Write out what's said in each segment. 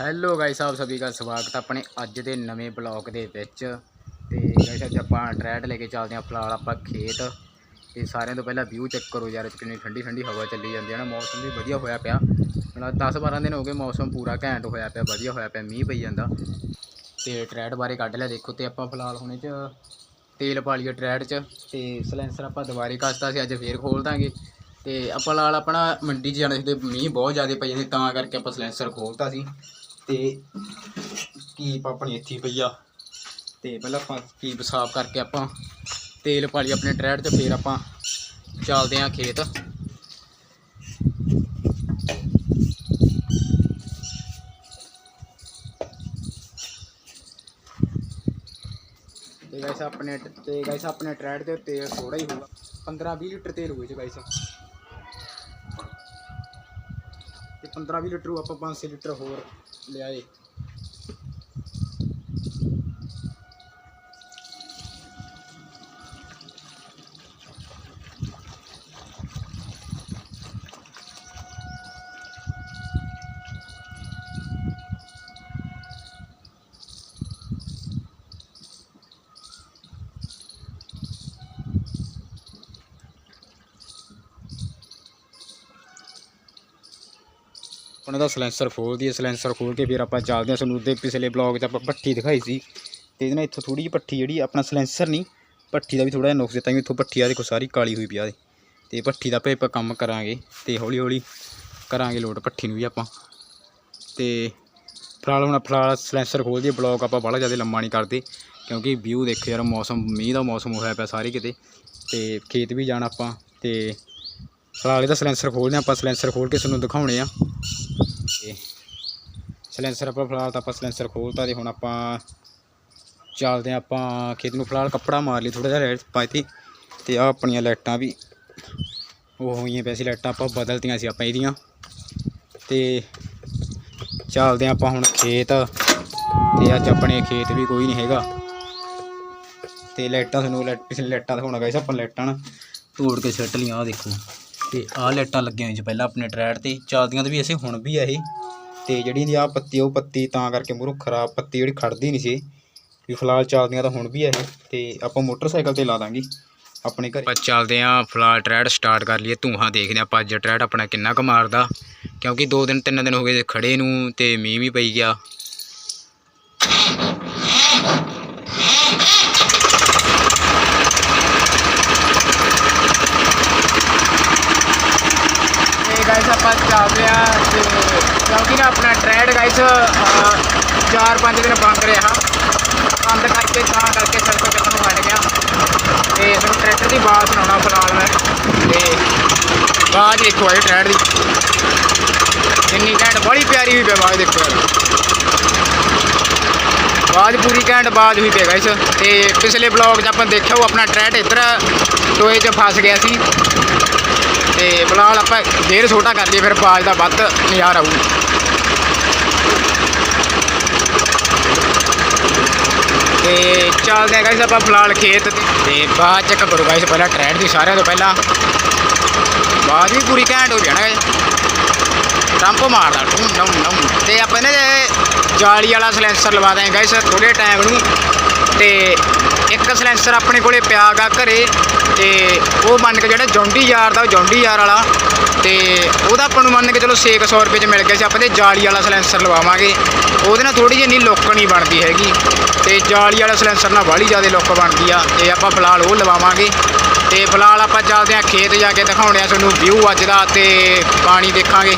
Hello guys ਆਪ ਸਭੀ ਦਾ ਸਵਾਗਤ ਆਪਣੇ ਅੱਜ ਦੇ ਨਵੇਂ ਬਲੌਗ ਦੇ ਵਿੱਚ। ਤੇ ਗਾਇਸ ਅੱਜ ਆਪਾਂ ਟਰੈਡ ਲੈ ਕੇ ਚੱਲਦੇ ਹਾਂ ਫਿਲਹਾਲ ਆਪਾਂ ਖੇਤ। ਤੇ ਸਾਰਿਆਂ ਤੋਂ ਪਹਿਲਾਂ ਵਿਊ ਚੈੱਕ ਕਰੋ ਯਾਰ, ਕਿੰਨੀ ਠੰਡੀ ਠੰਡੀ ਹਵਾ ਚੱਲੀ ਜਾਂਦੀ ਹੈ ਨਾ, ਮੌਸਮ ਵੀ ਵਧੀਆ ਹੋਇਆ ਪਿਆ। ਹੁਣ 10 12 ਦਿਨ ਹੋ ਗਏ, ਮੌਸਮ ਪੂਰਾ ਘੈਂਟ ਹੋਇਆ ਪਿਆ, ਵਧੀਆ ਹੋਇਆ ਪਿਆ, ਮੀਂਹ ਪਈ ਜਾਂਦਾ। ਤੇ ਟਰੈਡ ਬਾਰੇ ਕੱਢ ਲਿਆ ਦੇਖੋ, ਤੇ ਆਪਾਂ ਫਿਲਹਾਲ ਹੁਣੇ ਚ ਤੇਲ ਪਾ ਲਈਏ ਟਰੈਡ 'ਚ, ਤੇ ਸਲੈਂਸਰ ਆਪਾਂ ਦੁਬਾਰੇ ਕਸਤਾ ਸੀ, ਅੱਜ ਫੇਰ ਖੋਲ ਦਾਂਗੇ। ਤੇ ਆਪਾਂ ਨਾਲ ਆਪਣਾ ਮੰਡੀ 'ਚ ਜਾਣਾ ਸੀ, ਤੇ ਮੀਂਹ ਬਹੁਤ ਜ਼ਿਆਦਾ ਪਈ ਜਾਂਦੀ ਤਾਂ ਕਰਕੇ ਆਪਾਂ ਸਲੈਂਸਰ ਖੋਲਤਾ ਸੀ। ਤੇ ਕੀਪ ਆਪਣੀ ਇੱਥੇ ਪਈ ਆ। ਤੇ ਪਹਿਲਾਂ ਆਪਾਂ ਕੀਪ ਸਾਫ਼ ਕਰਕੇ ਆਪਾਂ ਤੇਲ ਪਾ ਲਈ ਆਪਣੇ ਟਰੈਡ 'ਤੇ ਫੇਰ ਆਪਾਂ ਚੱਲਦੇ ਆਂ ਖੇਤ। ਤੇ ਗਾਇਸ ਆਪਣੇ ਤੇ ਗਾਇਸ ਆਪਣੇ ਟਰੈਡ ਦੇ ਤੇਲ ਥੋੜਾ ਹੀ ਹੋਊਗਾ। 15 20 ਲੀਟਰ ਤੇਲ ਹੋਊਗਾ ਜੀ ਗਾਇਸ ਤੇ 15 20 ਲੀਟਰ ਆਪਾਂ 500 ਲੀਟਰ ਹੋਰ ਲਿਆਏ ਉਹਨਾਂ ਦਾ ਸਲੈਂਸਰ ਖੋਲ ਦਈਏ ਸਲੈਂਸਰ ਖੋਲ ਕੇ ਫਿਰ ਆਪਾਂ ਚੱਲਦੇ ਹਾਂ ਤੁਹਾਨੂੰ ਉਹਦੇ ਪਿਛਲੇ ਬਲੌਗ 'ਚ ਆਪਾਂ ਪੱਠੀ ਦਿਖਾਈ ਸੀ। ਤੇ ਇਹਦੇ ਨਾਲ ਇੱਥੋਂ ਥੋੜੀ ਜਿਹੀ ਪੱਠੀ ਜਿਹੜੀ ਆਪਣਾ ਸਲੈਂਸਰ ਨਹੀਂ, ਪੱਠੀ ਦਾ ਵੀ ਥੋੜਾ ਜਿਹਾ ਨੁਕਸ ਦਿੱਤਾ ਵੀ ਇੱਥੋਂ ਪੱਠੀ ਆ, ਦੇਖੋ ਸਾਰੀ ਕਾਲੀ ਹੋਈ ਪਈ ਆ ਇਹਦੇ। ਤੇ ਪੱਠੀ ਦਾ ਭੇ ਆਪਾਂ ਕੰਮ ਕਰਾਂਗੇ ਤੇ ਹੌਲੀ ਹੌਲੀ ਕਰਾਂਗੇ ਲੋਡ ਪੱਠੀ ਨੂੰ ਵੀ ਆਪਾਂ। ਤੇ ਫਿਲਹਾਲ ਹੁਣ ਫਿਲਹਾਲ ਸਲੈਂਸਰ ਖੋਲ ਦਈਏ ਬਲੌਗ ਆਪਾਂ ਬੜਾ ਜ਼ਿਆਦਾ ਲੰਮਾ ਨਹੀਂ ਕਰਦੇ, ਕਿਉਂਕਿ ਵਿਊ ਦੇਖੋ ਯਾਰ, ਮੌਸਮ, ਮੀਂਹ ਦਾ ਮੌਸਮ ਹੋਇਆ ਪਿਆ ਸਾਰੇ ਕਿਤੇ। ਤੇ ਖੇਤ ਵੀ ਜਾਣਾ ਆਪਾਂ ਤੇ ਫਿਲਹਾਲ ਇਹਦਾ ਸਲੈਂਸਰ ਖੋਲਦੇ ਹਾਂ, ਆਪਾਂ ਸਲੈਂਸਰ ਖੋਲ ਕੇ ਤੁਹਾਨੂੰ ਦਿਖਾਉਣੇ ਆ। ਤੇ ਸਲੈਂਸਰ ਆਪਾਂ ਫਿਲਹਾਲ ਤਾਂ ਆਪਾਂ ਸਲੈਂਸਰ ਖੋਲਤਾ ਤੇ ਹੁਣ ਆਪਾਂ ਚੱਲਦੇ ਹਾਂ ਆਪਾਂ ਖੇਤ ਨੂੰ। ਫਿਲਹਾਲ ਕੱਪੜਾ ਮਾਰ ਲਈ ਥੋੜਾ ਜਿਹਾ ਰੇਟ ਪਾਤੀ ਤੇ ਆ ਆਪਣੀਆਂ ਲਾਈਟਾਂ ਵੀ, ਉਹ ਹੋਈਆਂ ਪਈਆਂ ਸੀ, ਲਾਈਟਾਂ ਆਪਾਂ ਬਦਲਤੀਆਂ ਸੀ ਆਪਾਂ ਇਹਦੀਆਂ। ਤੇ ਚੱਲਦੇ ਹਾਂ ਆਪਾਂ ਹੁਣ ਖੇਤ ਤੇ ਅੱਜ ਆਪਣੇ ਖੇਤ ਵੀ ਕੋਈ ਨਹੀਂ ਹੈਗਾ। ਤੇ ਲਾਈਟਾਂ ਤੁਹਾਨੂੰ ਲਾਈਟ ਪਿਛਲੇ ਲਾਈਟਾਂ ਦਿਖਾਉਣਾ ਗਾਇਸ ਆਪਾਂ ਲਾਈਟਾਂ ਨਾ ਤੋੜ ਕੇ ਸੱਟ ਲਈਆਂ, ਆਹ ਦੇਖੋ। ਤੇ ਆਹ ਲਾਈਟਾਂ ਲੱਗੀਆਂ ਹੋਈਆਂ ਸੀ ਪਹਿਲਾਂ ਆਪਣੇ ਟਰੈਡ ਤੇ, ਚੱਲਦੀਆਂ ਤੇ ਵੀ ਅਸੀਂ ਹੁਣ ਵੀ ਆ ਇਹ ਤੇ ਜਿਹੜੀ ਇਹਦੀ ਆਹ ਪੱਤੀ, ਉਹ ਪੱਤੀ ਤਾਂ ਕਰਕੇ ਮੂਹਰੋਂ ਖਰਾਬ ਪੱਤੀ ਜਿਹੜੀ ਖੜਦੀ ਨਹੀਂ ਸੀ, ਵੀ ਫਿਲਹਾਲ ਚੱਲਦੀਆਂ ਤਾਂ ਹੁਣ ਵੀ ਆ ਇਹ ਤੇ ਆਪਾਂ ਮੋਟਰਸਾਈਕਲ ਤੇ ਲਾ ਦਾਂਗੇ। ਆਪਣੇ ਘਰੇ ਆਪਾਂ ਚੱਲਦੇ ਆਂ, ਫਿਲਹਾਲ ਟਰੈਡ ਸਟਾਰਟ ਕਰ ਲਈਏ ਧੂਹਾਂ ਦੇਖਦੇ ਆਂ ਆਪਾਂ ਅੱਜ ਟਰੈਡ ਆਪਣਾ ਕਿੰਨਾ ਕੁ ਮਾਰਦਾ। ਕਿਉਂਕਿ 2 ਦਿਨ 3 ਦਿਨ ਹੋ ਗਏ ਖੜੇ ਨੂੰ, ਤੇ ਮੀਂਹ ਵੀ ਪਈ ਗਿਆ। ਗਾਇਸ ਆਪਾਂ ਚੱਲਦੇ ਆ ਤੇ ਕਿਉਂਕਿ ਨਾ ਆਪਣਾ ਟ੍ਰੈਡ ਗਾਇਸ 4-5 ਦਿਨ ਬੰਦ ਰਿਹਾ। ਬੰਦ ਕਰਕੇ ਤਾਂ ਕਰਕੇ ਸੜਕ ਚੱਲਣ ਨੂੰ ਗਿਆ। ਤੇ ਤੁਹਾਨੂੰ ਟਰੈਕਟਰ ਦੀ ਆਵਾਜ਼ ਸੁਣਾਉਣਾ ਫਿਲਹਾਲ ਮੈਂ। ਤੇ ਆਵਾਜ਼ ਦੇਖੋ ਇਹ ਟਰੈਡ ਦੀ। ਕਿੰਨੀ ਘੈਂਟ, ਬੜੀ ਪਿਆਰੀ ਵੀ ਆਵਾਜ਼ ਦੇਖੋ ਆਵਾਜ਼ ਪੂਰੀ ਘੈਂਟ ਆਵਾਜ਼ ਹੋਈ ਪਈ ਗਾਇਸ ਤੇ ਪਿਛਲੇ ਬਲੌਗ 'ਚ ਆਪਾਂ ਦੇਖਿਆ, ਉਹ ਆਪਣਾ ਟਰੈਡ ਇੱਧਰ ਟੋਏ 'ਚ ਫਸ ਗਿਆ ਸੀ। ਤੇ ਬਲਾਲ ਆਪਾਂ ਗੇਅਰ ਛੋਟਾ ਕਰ ਲਈਏ, ਫਿਰ ਬਾਜ਼ ਦਾ ਵੱਧ ਨਜ਼ਾਰਾ ਆਊ ਤੇ ਚੱਲਦੇ ਆ ਗਾਇਸ ਆਪਾਂ ਫਿਲਹਾਲ ਖੇਤ ਤੇ। ਤੇ ਬਾਅਦ ਚੈੱਕ ਕਰੋ ਗਾਇਸ ਪਹਿਲਾਂ ਟਰੈਡ ਦੀ ਸਾਰਿਆਂ ਤੋਂ ਪਹਿਲਾਂ। ਬਾਅਦ ਵੀ ਪੂਰੀ ਘੈਂਟ ਹੋ ਜਾਣਾ ਟੰਪ ਮਾਰਦਾ ਟੂੰ ਨਮ ਨਮ ਤੇ ਆਪਾਂ ਇਹਨੇ ਜਾਲੀ ਵਾਲਾ ਸਲੈਂਸਰ ਲਵਾ ਦਾਂਗੇ ਗਾਇਸ ਥੋੜੇ ਟਾਈਮ ਨੂੰ। ਤੇ ਇੱਕ ਸਲੈਂਸਰ ਆਪਣੇ ਕੋਲੇ ਪਿਆ ਗਾ ਘਰੇ ਤੇ ਉਹ ਮੰਨ ਕੇ ਜਿਹੜਾ ਜੌਂਡੀ ਯਾਰ ਦਾ, ਉਹ ਜੌਂਡੀ ਯਾਰ ਵਾਲਾ ਤੇ ਉਹਦਾ ਆਪਾਂ ਨੂੰ ਮੰਨ ਕੇ ਚਲੋ 600 ਰੁਪਏ ਚ ਮਿਲ ਗਿਆ ਸੀ, ਆਪਾਂ ਤੇ ਜਾਲੀ ਵਾਲਾ ਸਲੈਂਸਰ ਲਵਾਵਾਂਗੇ। ਉਹਦੇ ਨਾਲ ਥੋੜੀ ਜਿਹੀ ਨਹੀਂ ਲੁੱਕ ਨਹੀਂ ਬਣਦੀ ਹੈਗੀ ਤੇ ਜਾਲੀ ਵਾਲਾ ਸਲੈਂਸਰ ਨਾਲ ਬਾਹਲੀ ਜ਼ਿਆਦਾ ਲੁੱਕ ਬਣਦੀ ਆ ਤੇ ਆਪਾਂ ਫਿਲਹਾਲ ਉਹ ਲਵਾਵਾਂਗੇ ਤੇ ਫਿਲਹਾਲ ਆਪਾਂ ਚੱਲਦੇ ਆ ਖੇਤ ਜਾ ਕੇ ਦਿਖਾਉਣੇ ਆ ਤੁਹਾਨੂੰ ਵਿਊ ਅੱਜ ਦਾ ਤੇ ਪਾਣੀ ਦੇਖਾਂਗੇ।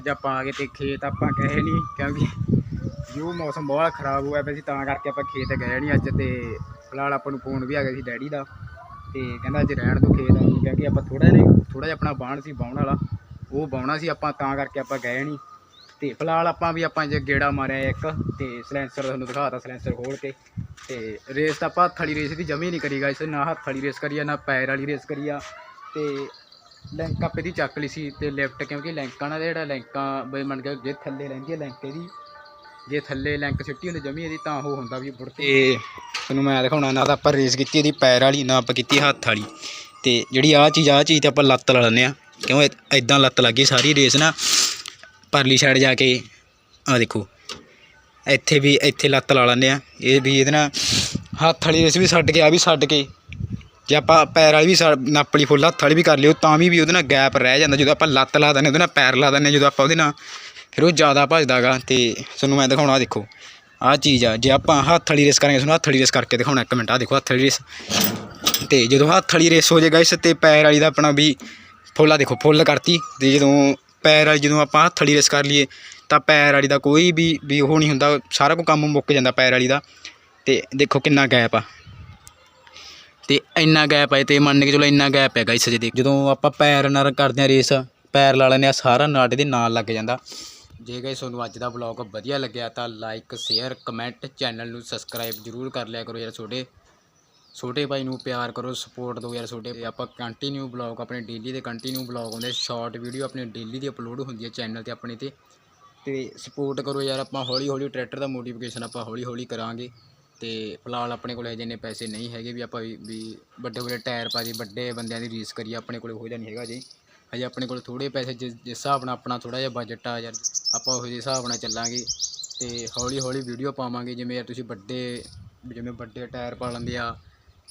ਅੱਜ ਆਪਾਂ ਆ ਗਏ ਤੇ ਖੇਤ ਆਪਾਂ ਗਏ ਨਹੀਂ ਕਿਉਂਕਿ ਜੋ ਮੌਸਮ ਬਹੁਤ ਖਰਾਬ ਹੋਇਆ ਪਿਆ ਸੀ, ਤਾਂ ਕਰਕੇ ਆਪਾਂ ਖੇਤ ਗਏ ਨਹੀਂ ਅੱਜ ਤੇ ਫਿਲਹਾਲ ਆਪਾਂ ਨੂੰ ਫੋਨ ਵੀ ਆ ਗਿਆ ਸੀ ਡੈਡੀ ਦਾ ਤੇ ਕਹਿੰਦਾ ਅੱਜ ਰਹਿਣ ਤੋਂ ਖੇਤ ਕਿਉਂਕਿ ਆਪਾਂ ਥੋੜਾ ਜਿਹਾ ਥੋੜਾ ਜਿਹਾ ਆਪਣਾ ਬਾਣ ਸੀ, ਬਾਉਣ ਵਾਲਾ, ਉਹ ਬਾਉਣਾ ਸੀ ਆਪਾਂ, ਤਾਂ ਕਰਕੇ ਆਪਾਂ ਗਏ ਨਹੀਂ ਤੇ ਫਿਲਹਾਲ ਆਪਾਂ ਵੀ ਆਪਾਂ ਜੇ ਗੇੜਾ ਮਾਰਿਆ ਇੱਕ ਤੇ ਸਲੈਂਸਰ ਤੁਹਾਨੂੰ ਦਿਖਾਤਾ ਸਲੈਂਸਰ ਖੋਲ ਕੇ। ਤੇ ਰੇਸ ਤਾਂ ਆਪਾਂ ਹੱਥ ਵਾਲੀ ਰੇਸ ਦੀ ਜਮੀ ਨਹੀਂ ਕਰੀ ਗਾਇਸ ਨਾ ਹੱਥ ਵਾਲੀ ਰੇਸ ਕਰੀ ਨਾ ਪੈਰ ਵਾਲੀ ਰੇਸ ਕਰੀ ਆ। ਤੇ ਲੈਂਕ ਆਪੇ ਦੀ ਚੱਕ ਲਈ ਸੀ ਤੇ ਲਿਫਟ, ਕਿਉਂਕਿ ਲੈਂਕਾਂ ਨਾਲ ਜਿਹੜਾ ਲੈਂਕਾਂ ਬਈ ਮੰਨ ਕੇ ਜੇ ਥੱਲੇ ਰਹਿੰਦੀ ਹੈ ਲੈਂਕ ਇਹਦੀ, ਜੇ ਥੱਲੇ ਲੈਂਕ ਸਿੱਟੀ ਹੁੰਦੀ ਜਮੀ ਇਹਦੀ ਤਾਂ ਉਹ ਹੁੰਦਾ ਵੀ ਬੁੜ ਤੇ ਤੁਹਾਨੂੰ ਮੈਂ ਦਿਖਾਉਣਾ ਨਾ, ਤਾਂ ਆਪਾਂ ਰੇਸ ਕੀਤੀ ਇਹਦੀ ਪੈਰ ਵਾਲੀ, ਨਾ ਆਪਾਂ ਕੀਤੀ ਹੱਥ ਵਾਲੀ। ਤੇ ਜਿਹੜੀ ਆਹ ਚੀਜ਼ ਆਹ ਚੀਜ਼ ਤੇ ਆਪਾਂ ਲੱਤ ਲਾ ਲੈਂਦੇ ਆ ਕਿਉਂ ਇਦਾਂ ਲੱਤ ਲੱਗੀ ਸਾਰੀ ਰੇਸ ਨਾ। ਪਰਲੀ ਸਾਈਡ ਜਾ ਕੇ ਆ ਦੇਖੋ, ਇੱਥੇ ਵੀ, ਇੱਥੇ ਲੱਤ ਲਾ ਲੈਂਦੇ ਆ ਇਹ ਵੀ ਇਹਦੇ ਨਾਲ ਹੱਥ ਵਾਲੀ ਰੇਸ ਵੀ ਛੱਡ ਕੇ ਆ ਵੀ ਛੱਡ ਕੇ। ਜੇ ਆਪਾਂ ਪੈਰ ਵਾਲੀ ਵੀ ਸਾ- ਫੁੱਲ ਹੱਥ ਵਾਲੀ ਵੀ ਕਰ ਲਿਓ, ਤਾਂ ਵੀ ਵੀ ਉਹਦੇ ਨਾਲ ਗੈਪ ਰਹਿ ਜਾਂਦਾ। ਜਦੋਂ ਆਪਾਂ ਲੱਤ ਲਾ ਦਿੰਦੇ ਉਹਦੇ ਨਾਲ ਪੈਰ ਲਾ ਦਿੰਦੇ ਜਦੋਂ ਆਪਾਂ ਉਹਦੇ ਨਾਲ, ਫਿਰ ਉਹ ਜ਼ਿਆਦਾ ਭੱਜਦਾਗਾ ਤੇ ਤੁਹਾਨੂੰ ਮੈਂ ਦਿਖਾਉਣਾ, ਆਹ ਦੇਖੋ, ਆਹ ਚੀਜ਼ ਆ। ਜੇ ਆਪਾਂ ਹੱਥ ਵਾਲੀ ਰੇਸ ਕਰਾਂਗੇ, ਤੁਹਾਨੂੰ ਹੱਥ ਵਾਲੀ ਰੇਸ ਕਰਕੇ ਦਿਖਾਉਣਾ ਇੱਕ ਮਿੰਟ ਆ ਦੇਖੋ ਹੱਥ ਵਾਲੀ ਰੇਸ ਤੇ ਜਦੋਂ ਹੱਥ ਵਾਲੀ ਰੇਸ ਹੋ ਜਾਏਗਾ, ਇਸ ਤੇ ਪੈਰ ਵਾਲੀ ਦਾ ਆਪਣਾ ਵੀ ਫੁੱਲਾ ਦੇਖੋ, ਫੁੱਲ ਕਰਤੀ। ਤੇ ਜਦੋਂ ਪੈਰ ਵਾਲੀ, ਜਦੋਂ ਆਪਾਂ ਹੱਥ ਵਾਲੀ ਰੇਸ ਕਰ ਲਈਏ, ਤਾਂ ਪੈਰ ਵਾਲੀ ਦਾ ਕੋਈ ਵੀ ਵੀ ਉਹ ਨਹੀਂ ਹੁੰਦਾ। ਸਾਰਾ ਕੁ ਕੰਮ ਮੁੱਕ ਜਾਂਦਾ ਪੈਰ ਵਾਲੀ ਦਾ। ਤੇ ਦੇਖੋ ਕਿੰਨਾ ਗੈਪ ਆ। ਅਤੇ ਇੰਨਾ ਗੈਪ ਹੈ ਅਤੇ ਮੰਨ ਕੇ ਚਲੋ ਇੰਨਾ ਗੈਪ ਹੈਗਾ ਇਸ ਜੇ ਜਦੋਂ ਆਪਾਂ ਪੈਰ ਨਾਲ ਕਰਦੇ ਹਾਂ ਰੇਸ, ਪੈਰ ਲਾ ਲੈਂਦੇ ਆ ਸਾਰਾ ਨਾਟ ਇਹਦੇ ਨਾਲ ਲੱਗ ਜਾਂਦਾ। ਜੇ ਗਾਇਸ ਤੁਹਾਨੂੰ ਅੱਜ ਦਾ ਵਲੌਗ ਵਧੀਆ ਲੱਗਿਆ ਤਾਂ ਲਾਈਕ ਸ਼ੇਅਰ ਕਮੈਂਟ ਚੈਨਲ ਨੂੰ ਸਬਸਕ੍ਰਾਈਬ ਜਰੂਰ ਕਰ ਲਿਆ ਕਰੋ ਯਾਰ ਛੋਟੇ। ਛੋਟੇ ਭਾਈ ਨੂੰ ਪਿਆਰ ਕਰੋ ਸਪੋਰਟ ਦਿਓ ਯਾਰ ਛੋਟੇ। ਆਪਾਂ ਕੰਟੀਨਿਊ ਬਲੌਗ ਆਪਣੇ ਡੇਲੀ ਦੇ ਕੰਟੀਨਿਊ ਬਲੌਗ ਆਉਂਦੇ ਸ਼ਾਰਟ ਵੀਡੀਓ ਆਪਣੇ ਡੇਲੀ ਦੀ ਅਪਲੋਡ ਹੁੰਦੀ ਹੈ ਚੈਨਲ ਤੇ ਆਪਣੇ ਤੇ। ਤੇ ਸਪੋਰਟ ਕਰੋ ਯਾਰ ਆਪਾਂ ਹੌਲੀ ਹੌਲੀ ਟਰੈਕਟਰ ਦਾ ਮੋਟੀਫਿਕੇਸ਼ਨ ਆਪਾਂ ਹੌਲੀ ਹੌਲੀ ਕਰਾਂਗੇ। ਤੇ ਫਿਲਹਾਲ ਆਪਣੇ ਕੋਲ ਹਜੇ ਇੰਨੇ ਪੈਸੇ ਨਹੀਂ ਹੈਗੇ ਵੀ ਆਪਾਂ ਵੀ ਵੀ ਵੱਡੇ ਵੱਡੇ ਟਾਇਰ ਪਾ ਦੀ ਵੱਡੇ ਬੰਦਿਆਂ ਦੀ ਰੀਸ ਕਰੀਏ, ਆਪਣੇ ਕੋਲ ਹੋ ਨਹੀਂ ਹੈਗਾ ਜੀ ਹਜੇ ਆਪਣੇ ਕੋਲ ਥੋੜੇ ਪੈਸੇ ਜਿਸ ਜਿਸ ਹਿਸਾਬ ਨਾਲ ਆਪਣਾ ਥੋੜਾ ਜਿਹਾ ਬਜਟ ਆ ਯਾਰ, ਆਪਾਂ ਉਹ ਜਿਹੇ ਹਿਸਾਬ ਨਾਲ ਚੱਲਾਂਗੇ ਤੇ ਹੌਲੀ ਹੌਲੀ ਵੀਡੀਓ ਪਾਵਾਂਗੇ, ਜਿਵੇਂ ਯਾਰ ਤੁਸੀਂ ਵੱਡੇ, ਜਿਵੇਂ ਵੱਡੇ ਟਾਇਰ ਪਾ ਲੈਂਦੇ ਆ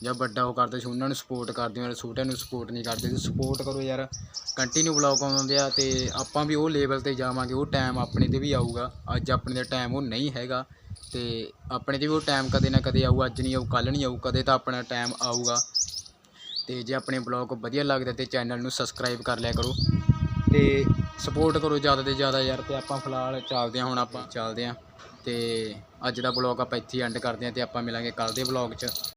ਜਾਂ ਵੱਡਾ ਉਹ ਕਰਦੇ ਸੀ, ਉਹਨਾਂ ਨੂੰ ਸਪੋਰਟ ਕਰਦੇ ਹੋ, ਯਾਰ ਛੋਟਿਆਂ ਨੂੰ ਸਪੋਰਟ ਨਹੀਂ ਕਰਦੇ, ਤੁਸੀਂ ਸਪੋਰਟ ਕਰੋ ਯਾਰ ਕੰਟੀਨਿਊ ਬਲੌਗ ਆਉਂਦੇ ਆ ਤੇ ਆਪਾਂ ਵੀ ਉਹ ਲੈਵਲ ਤੇ ਜਾਵਾਂਗੇ, ਉਹ ਟਾਈਮ ਆਪਣੇ ਤੇ ਵੀ ਆਊਗਾ, ਅੱਜ ਆਪਣੇ ਦਾ ਟਾਈਮ ਉਹ ਨਹੀਂ ਹੈਗਾ। ਤੇ ਆਪਣੇ ਤੇ ਵੀ ਉਹ ਟਾਈਮ ਕਦੇ ਨਾ ਕਦੇ ਆਊ, ਅੱਜ ਨਹੀਂ ਆਊ ਕੱਲ ਨਹੀਂ ਆਊ, ਕਦੇ ਤਾਂ ਆਪਣਾ ਟਾਈਮ ਆਊਗਾ। ਤੇ ਜੇ ਆਪਣੇ ਬਲੌਗ ਵਧੀਆ ਲੱਗਦਾ ਤੇ ਚੈਨਲ ਨੂੰ ਸਬਸਕ੍ਰਾਈਬ ਕਰ ਲਿਆ ਕਰੋ। ਤੇ ਸਪੋਰਟ ਕਰੋ ਜ਼ਿਆਦਾ ਤੋਂ ਜ਼ਿਆਦਾ ਯਾਰ, ਤੇ ਆਪਾਂ ਫਿਲਹਾਲ ਚੱਲਦੇ ਹਾਂ, ਹੁਣ ਆਪਾਂ ਚੱਲਦੇ ਹਾਂ। ਤੇ ਅੱਜ ਦਾ ਬਲੌਗ ਆਪਾਂ ਇੱਥੇ ਐਂਡ ਕਰਦੇ ਹਾਂ ਤੇ ਆਪਾਂ ਮਿਲਾਂਗੇ ਕੱਲ ਦੇ ਬਲੌਗ 'ਚ।